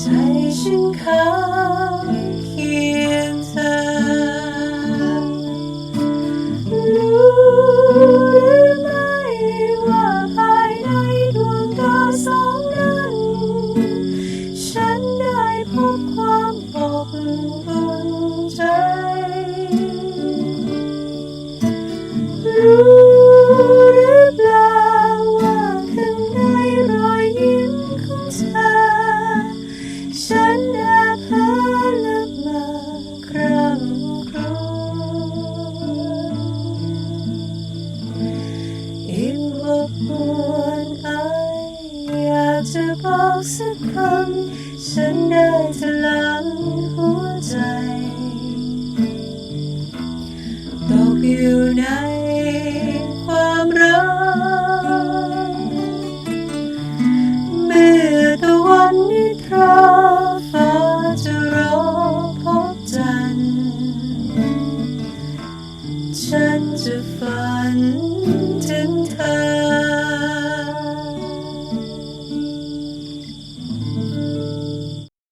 ใจฉันค้างเคียงเธอรู้หรือไม่ว่าภายในดวงตาสองนั้น ฉันได้พบความอบอุ่นใจ ฉันแอบเพ้อลึกมาคร่ำครวญอิ่มอบอวนไออยากจะบอกสักคำ ฉันได้ถลังหัวใจ to find